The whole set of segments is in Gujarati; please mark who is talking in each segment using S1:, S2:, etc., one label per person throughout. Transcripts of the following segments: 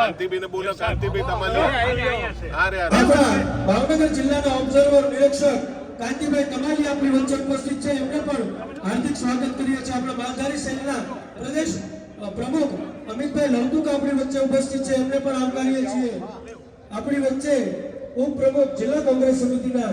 S1: કાંતિભાઈ
S2: બોલો કાંતિભાઈ તમારે અરે અરે
S3: ભાવનગર જિલ્લાના ઓબ્ઝર્વર નિરીક્ષક કાંતિભાઈ કમાલી આપણી વચ્ચે ઉપસ્થિત છે. એમને પણ હાર્દિક સ્વાગત કરીએ છીએ આપણા માલધારી સેલના પ્રદેશ પ્રમુખ અમિતભાઈ લવતુક આપણી વચ્ચે ઉપસ્થિત છે. એમને પણ આવકારીએ છીએ. આપણી વચ્ચે ઉપપ્રમુખ જિલ્લા કોંગ્રેસ સમિતિના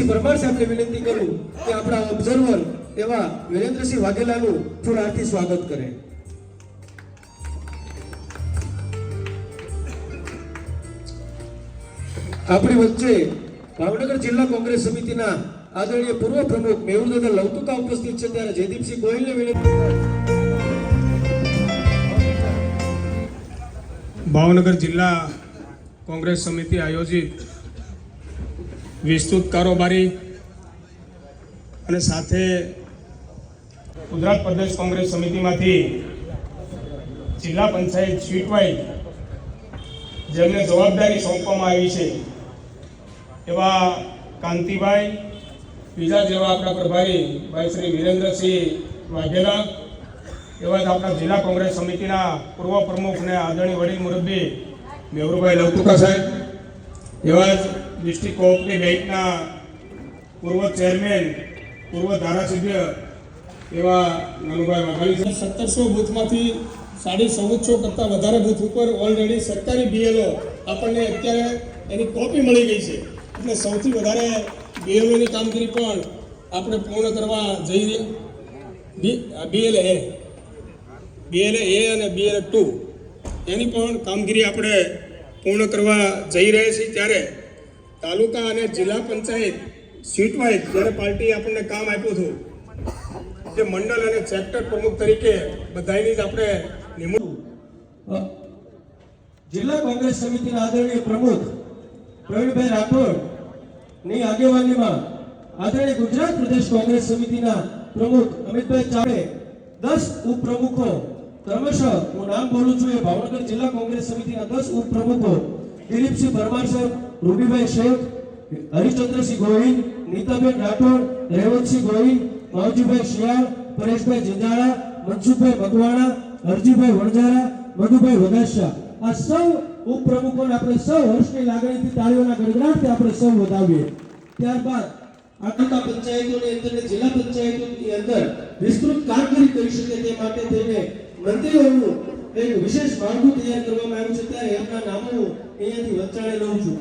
S3: દિલીપસિંહ પરમાર સાહેબને વિનંતી કરું કે આપણા ઓબ્ઝર્વર એવા વિરેન્દ્રસિંહ વાઘેલાનું ફૂલહારથી સ્વાગત કરે. આપણી વચ્ચે ભાવનગર જિલ્લા કોંગ્રેસ સમિતિના આદરણીય પૂર્વ પ્રમુખ મેહુલદાદા લવતુકા ઉપસ્થિત છે. ત્યારે જયદીપસિંહ ગોહિલને વિનંતી
S4: ભાવનગર જિલ્લા કોંગ્રેસ સમિતિ આયોજિત વિસ્તૃત કારોબારી અને સાથે ગુજરાત પ્રદેશ કોંગ્રેસ સમિતિમાંથી જિલ્લા પંચાયત સીટ જેમને જવાબદારી સોંપવામાં આવી છે, એવા કાંતિભાઈ, બીજા જેવા આપણા પ્રભારી ભાઈ શ્રી વિરેન્દ્રસિંહ વાઘેલા, એવા જ આપણા જિલ્લા કોંગ્રેસ સમિતિના પૂર્વ પ્રમુખ અને આદરણીય વડીલ મુરબ્બી મેહરુભાઈ લવતુકા સાહેબ, એવા જ ડિસ્ટ્રિક્ટ કોઓપરેટિવ બેંકના પૂર્વ ચેરમેન, પૂર્વ ધારાસભ્ય એવા નાનુભાઈ વાઘાણી સત્તરસો બૂથમાંથી સાડી ચૌદસો કરતાં વધારે બૂથ ઉપર ઓલરેડી સરકારી બીએલઓ આપણને અત્યારે એની કોપી મળી ગઈ છે. એટલે સૌથી વધારે બીએલઓની કામગીરી પણ આપણે પૂર્ણ કરવા જઈ રહ્યા બીએલએ બીએલએ એ અને બીએલએ ટુ એની પણ કામગીરી આપણે પૂર્ણ કરવા જઈ રહ્યા છીએ. ત્યારે તાલુકા અને જિલ્લા પંચાયત સીટ વાઇઝ જ્યારે પાર્ટીએ આપણને કામ આપ્યું હતું, જે મંડળ અને સેક્ટર પ્રમુખ તરીકે બધાની જ આપણે નિમણૂક.
S3: જિલ્લા કોંગ્રેસ સમિતિના આદરણીય પ્રમુખ પ્રવીણભાઈ રાઠોડની આગેવાનીમાં આદરણીય ગુજરાત પ્રદેશ કોંગ્રેસ સમિતિના પ્રમુખ અમિતભાઈ ચાવડે, દસ ઉપપ્રમુખો, ક્રમશઃ હું નામ બોલું છું એ ભાવનગર જિલ્લા કોંગ્રેસ સમિતિના દસ ઉપપ્રમુખો, દિલીપસિંહ પરમાર સાહેબ રૂબીભાઈ શેખ, હરિચંદ્રસિંહ ગોહિલ, નીતાબેન રાઠોડ, રેવતસિંહ ગોહિલ, માવજીભાઈ શિયાળ, પરેશભાઈ જિંદાળા મનસુખભાઈ મકવાણા હરજીભાઈ વણઝારા, મધુભાઈ વઘાસિયા આ સૌ ઉપપ્રમુખોને આપણે સૌ હર્ષની લાગણીથી, તાળીઓના ગડગડાટથી આપણે સૌ વધાવીએ. ત્યારબાદ આટલા પંચાયતોની અંદર જિલ્લા પંચાયતોની અંદર વિસ્તૃત કામગીરી કરી શકે તે માટે થઈને મંત્રીઓનું એક વિશેષ માળખું તૈયાર કરવામાં આવ્યું છે. ત્યારે એમના નામો અહીંયાથી વંચાણે લઉં છું.